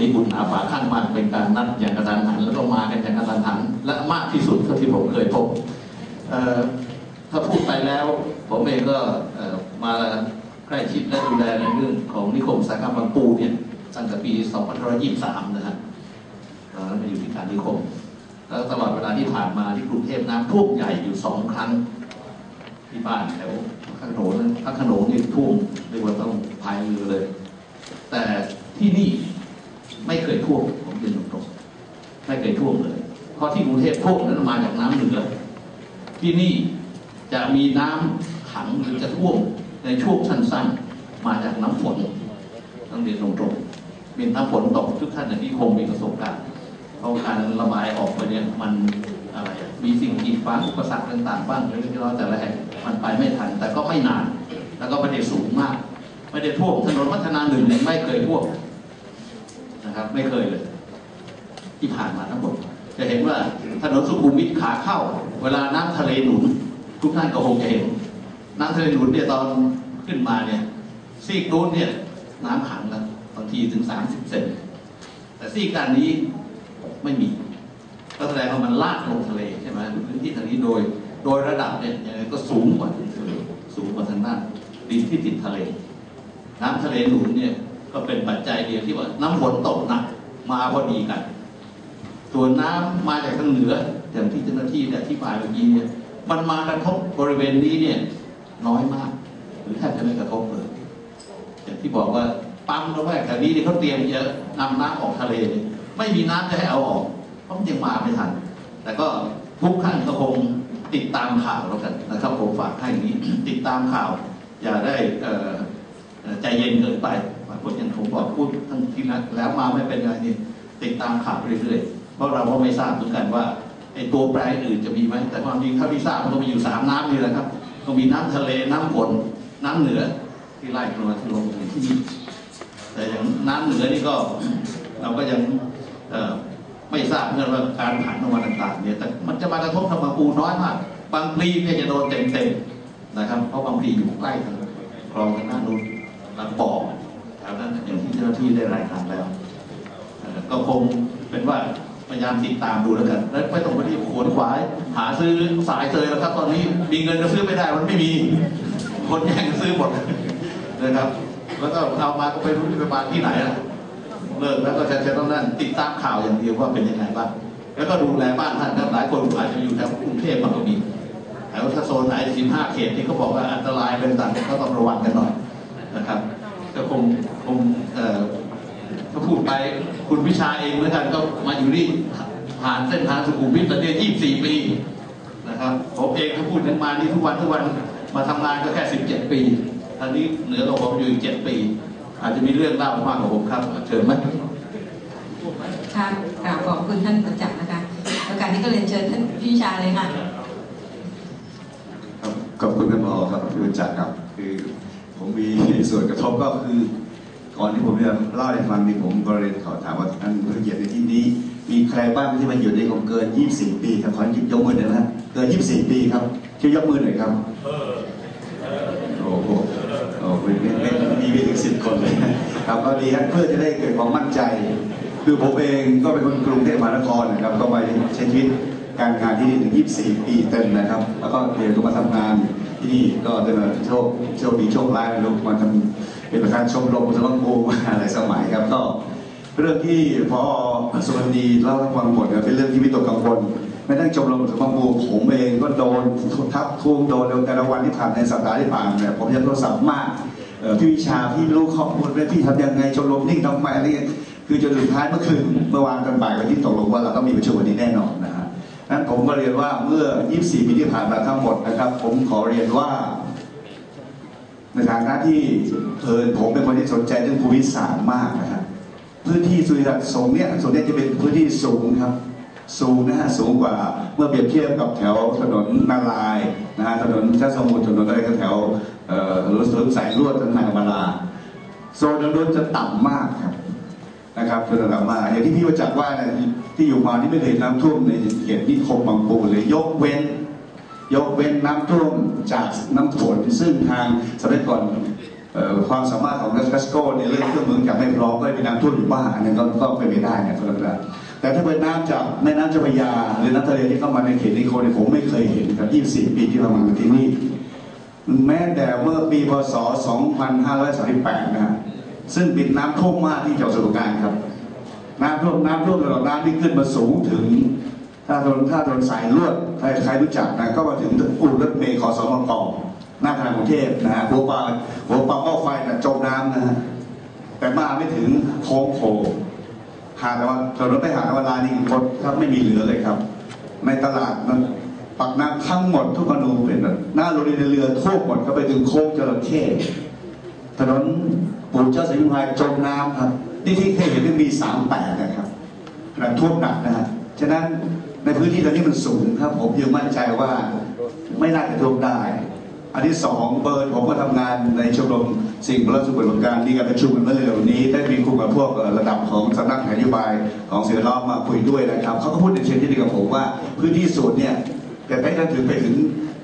มีบุญหาฝาข้างมากเป็นการนัดอย่างกระทันหันแล้วก็มากันอย่างกระทันหันและมากที่สุดเท่าที่ผมเคยพบเอ่อถ้าพูดไปแล้วผมเองก็เอ่อมาใกล้ชิดและดูแลในเรื่องของนิคมอุตสาหกรรมบางปูเนี่ยตั้งแต่ปี2523 นะฮะตอนนั้นมาอยู่ที่การนิคม แล้วตลอดเวลาที่ผ่านมาที่กรุงเทพน้ำท่วมใหญ่อยู่สองครั้งที่บ้านแถวพระโขนงพระโขนงนี่ท่วมเรียกว่าต้องพายเรือเลย แต่ที่นี่ ไม่เคยท่วมผมเรียนตรงๆไม่เคยท่วมเลยเพราะที่กรุงเทพท่วมนั้นมาจากน้ำเหนือที่นี่จะมีน้ำขังหรือจะท่วมในช่วงสั้นๆ มาจากน้ำฝนต้องเรียนตรงๆเป็นน้ำฝนตกทุกท่านที่คงมีประสบการณ์เพราะการระบายออกไปเนี่ยมันอะไรมีสิ่งกีดขวางอุปสรรคต่างๆบ้างเล็กๆน้อยๆแต่ละแห่งมันไปไม่ทัน แต่ก็ไม่นาน แล้วก็ไม่ได้สูงมาก ไม่ได้ท่วมถนนพัฒนาหนึ่งเนี่ยไม่เคยท่วม นะครับ ไม่เคยเลย ที่ผ่านมาทั้งหมด จะเห็นว่าถนนสุขุมวิทขาเข้า เวลาน้ำทะเลหนุน ทุกท่านก็คงจะเห็น น้ำทะเลหนุนเนี่ยตอนขึ้นมาเนี่ยซีกนู้นเนี่ย น้ำขังนะบางทีถึงสามสิบเซนแต่ซีกด้านนี้ไม่มีก็แสดงว่ามันลากลงทะเลใช่ไหมพื้นที่ทางนี้โดย โดยระดับเนี่ยยังไงก็สูงกว่าทะเลสูงกว่าทางด้านดินที่ติดทะเล น้ำทะเลหนุนเนี่ย ก็เป็นปัจจัยเดียวที่ว่าน้ำฝนตกหนักมาพอดีกันส่วนน้ำมาจากทางเหนืออย่างที่เจ้าหน้าที่ได้อธิบายเมื่อกี้เนี่ยมันมากระทบบริเวณนี้เนี่ยน้อยมาก หรือแทบจะไม่กระทบเลยอย่างที่บอกว่าปั๊มระแวกแถวนี้ที่เขาเตรียมจะนำน้ำออกทะเล ไม่มีน้ำจะให้เอาออกเพราะมันยังมาไม่ทัน แต่ก็ทุกท่านก็คงติดตามข่าวแล้วกันนะครับผมฝากให้อย่างนี้ติดตามข่าว อย่าได้ใจเย็นเกินไป คนอย่างผมบอกพูดทั้งทีนั้นแล้วมาไม่เป็นไรนี่ติดตามข่าวเรื่อยๆ เพราะเราก็ไม่ทราบเหมือนกันว่าไอ้ตัวแปรอื่นจะมีไหมแต่ความจริงเท่าที่ทราบมันก็มีอยู่สามน้ำนี่แหละครับ ก็มีน้ำทะเลน้ำฝนน้ำเหนือที่ไล่ลงมาที่ลงที่นี่แต่อย่างน้ำเหนือนี่ก็เราก็ยังไม่ทราบเนื่องว่าการผ่านลงมาต่างๆเนี่ยแต่มันจะมากระทบทางบาปูน้อยมาก บางปลีเนี่ยจะโดนเต็มๆนะครับ เพราะบางปลีอยู่ใกล้ทางคลองทางหน้านู้นลำปอ กแถวนั้นอย่างที่เจ้าหน้าที่ได้รายงานแล้ว ก็คงเป็นว่าพยายามติดตามดูแล้วกันแล้วไม่ต้องไปที่ขวนขวาย หาซื้อสายเซยแล้วครับ ตอนนี้มีเงินก็ซื้อไม่ได้มันไม่มี คนแย่งกันซื้อหมดนะครับ แล้วก็เอามาก็ไปรู้ที่ไปมาที่ไหนล่ะเลิกแล้วก็จะจะต้องนั่นติดตามข่าวอย่างเดียวว่าเป็นยังไงบ้างแล้วก็ดูแลบ้านท่านครับหลายคนอาจจะอยู่แถวกรุงเทพมางก็มีแถวถ้าโซนไหน15เขตที่เขาบอกว่าอันตรายเป็นต่างก็ต้องระวังกันหน่อยนะครับก็คง คงเอ่อถ้าพูดไปคุณวิชาเองเหมือนกันก็มาอยู่นี่ผ่านเส้นทางสุขุมวิทประเทศ24 ปีนะครับผมเองถ้าพูดถึงมานี่ทุกวันทุกวันมาทำงานก็แค่ 17 ปีทางนี้เหนือกว่าผมอยู่อีก7ปี อาจจะมีเรื่องเล่ามากกว่าผมครับเชิญไหมค่ะกราบขอบคุณท่านประจักษ์นะคะโอกาสนี้ก็เรียนเชิญท่านพี่ชาเลยค่ะครับขอบคุณท่านผอครับที่รู้จักครับ คือผมมีส่วนกระทบก็คือ ก่อนที่ผมจะเล่าให้ฟังนี่ผมก็เรียนขอถามว่าท่านผู้เกียรติในที่นี้ มีใครบ้างที่มาอยู่ในกรมเกิน 24 ปีครับขอหยิบยกมือหน่อยนะฮะเกิน 24 ปีครับช่วยยกมือหน่อยครับโอ้โหโอ้โหไม่ไม่ไม่มีไม่ถึงสิบคนเลยนะครับก็ดีครับเพื่อจะได้เกิดความมั่นใจ คือผมเองก็เป็นคนกรุงเทพมหานครนะครับก็มาใช้ชีวิต การงานที่นี่ถึง 24 ปีเต็มนะครับ แล้วก็เดี๋ยวก็มาทำงานที่นี่ก็ได้มาโชคโชคดีโชคร้ายลูกมาทำเป็นประธานชมรมสมัครภูมาหลายสมัยครับก็เรื่องที่พอสุวรรณีเล่าให้ฟังหมดเป็นเรื่องที่วิตกกังวลไม่ตั้งชมรมสมัครภูผมเองก็โดนทับทวงโดนแต่ละวันที่ผ่านในสัปดาห์ที่ผ่านเนี่ยผมจะโทรศัพท์มากพี่วิชาพี่รู้ข้อมูลไหมพี่ทำยังไงชมรมนิ่งทำไมอะไรเงี้ยคือจนสุดท้ายเมื่อคืนเมื่อวานตอนบ่ายวันที่ตกลงว่าเราต้องมีประชุมวันนี้แน่นอนนะฮะ นั้นผมก็เรียนว่าเมื่อ 24 ปีที่ผ่านมาทั้งหมดนะครับ ผมขอเรียนว่า ในฐานะที่เพลินผมเป็นคนที่สนใจเรื่องภูมิศาสตร์มากนะครับพื้นที่สุริยัตสงเนี่ยส่วนนี้จะเป็นพื้นที่สูงครับ สูงนะฮะสูงกว่าเมื่อเปรียบเทียบกับแถวถนนนาลายนะฮะถนนชาสมุทรถนนอะไรก็แถวเอ่อถนนถนนสายลวดถนนนางมาลาโซนนั้นจะต่ำมากครับ นะครับถนนต่ำมา อย่างที่พี่ประจักษ์ว่าเนี่ยที่อยู่มาที่ไม่เคยน้ำท่วมในเขตนิคมบางปูเลยยกเว้น ยกเว้นน้ำท่วมจากน้ำฝนซึ่งทางสมัยก่อนออความสามารถของกัสโกในเรื่องเครื่องมือการไม่พร้อมก็มีน้ำท่วมอยู่บ้างอันนั้นก็ก็เป็นไปได้นะทุกท่านแต่ถ้าเป็นน้ำจากแม่น้ำเจ้าพระยา หรือน้ำทะเลที่เข้ามาในเขตนิโคเนี่ยผมไม่เคยเห็นครับ 24 ปีที่เรามาที่นี่ แม้แต่เมื่อปีพศ 2538 นะฮะ ซึ่งป็นน้ำท่วมมากที่จังหวัดสมุทรปราการครับ น้ำท่วมน้ำท่วมระดับน้ำที่ขึ้นมาสูงถึงถ้าถนนถ้าถนนสายลวดใครใครรู้จักนะก็มาถึงอู่รถเมล์ขอสมกหน้าธนาคารกรุงเทพนะฮะหัวปลาหัวปลาหม้อไฟนะจมน้ำนะฮะแต่มาไม่ถึงโค้งโผล่หาดแต่ว่าถนนไปหาดแต่ว่าลานี่รถครับไม่มีเหลือเลยครับ ในตลาดนั้นปักน้ำทั้งหมดทุกอนูเป็นหน้าโรงเรียนในเรือท่วมหมดก็ไปถึงโค้งจระเข้ถนน ปู่เจ้าสิงห์พายจมน้ำครับนี่ที่เคยเห็นที่มีสามแปดนะครับขนาดท่วมหนักนะฮะฉะนั้นในพื้นที่ตรงนี้มันสูงครับ ผมยังมั่นใจว่าไม่น่าจะท่วมได้ อันที่สองเบิร์นผมก็ทำงานในชมรมสิ่งแวดล้อมสุขภาพการมีการประชุมกันเมื่อเร็วนี้ได้มีคุยกับพวกระดับของสำนักนโยบายของสิ่งแวดล้อมมาคุยด้วยนะครับเขาก็พูดในเชิงที่ดีกับผมว่า พื้นที่สูงเนี่ยแต่ไม่ได้ถึงไปถึง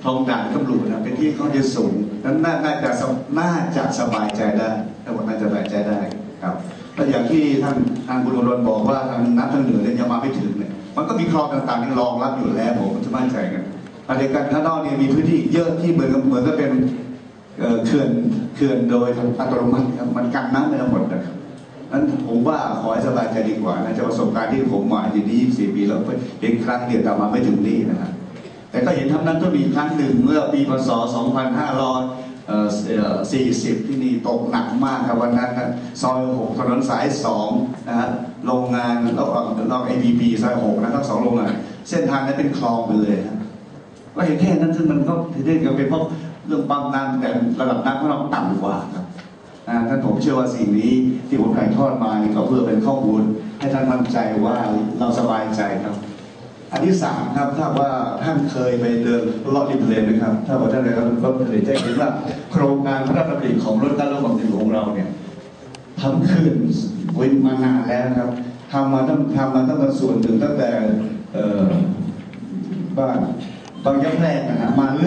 ทองด่านตำรวจนะเป็นที่เขาจะสูงนั้นน่าจะน่าจะสบายใจได้ ทั้งหมดน่าจะสบายใจได้ครับแล้วอย่างที่ท่านทางคุณอรนบอกว่าทางน้ำทางเหนือเนี่ยยังมาไม่ถึงเนี่ยมันก็มีคลองต่างๆที่รองรับอยู่แล้วผมจะมั่นใจกันอะไรกันข้างนอกเนี่ยมีพื้นที่เยอะที่เหมือนกับเหมือนกับเป็นเขื่อนเขื่อนโดยอัตโนมัติครับมันกันน้ำไปทั้งหมดนะครับนั้นผมว่าขอให้สบายใจดีกว่านะจากประสบการณ์ที่ผมมาที่นี่24 ปีแล้วเห็นครั้งเดียวแต่มาไม่ถึงนี่นะครับแต่ก็เห็นทำนั้นก็มีครั้งหนึ่งเมื่อปีพศ 2500 40 ที่นี่ตกหนักมากครับวันนั้นนะซอย 6 ถนนสาย 2 นะฮะโรงงานแล้วก็นอก ABB ซอย 6 นะทั้งสองโรงงาน เส้นทางนั้นเป็นคลองไปเลยครับก็เห็นแค่นั้นซึ่งมันก็ถือได้กันเป็นเพราะเรื่องปั๊มน้ำแต่ระดับน้ำของเราต่ำกว่าครับท่านผมเชื่อว่าสิ่งนี้ที่ผมถ่ายทอดมานี่ก็เพื่อเป็นข้อมูลให้ท่านมั่นใจว่าเราสบายใจครับ อันที่สามครับถ้าว่าท่านเคยไปเดินรอบริมทะเลไหมครับ ถ้าว่าท่านไปรอบริมทะเลจะเห็นว่าโครงการพระราชดำริของรถการรถความเร็วของเราเนี่ยทำขึ้นวินมานานแล้วครับทำมาตั้งทำมาตั้งแต่ส่วนถึงตั้งแต่เอ่อบ้านบางยับแรกนะฮะมาเรื่อย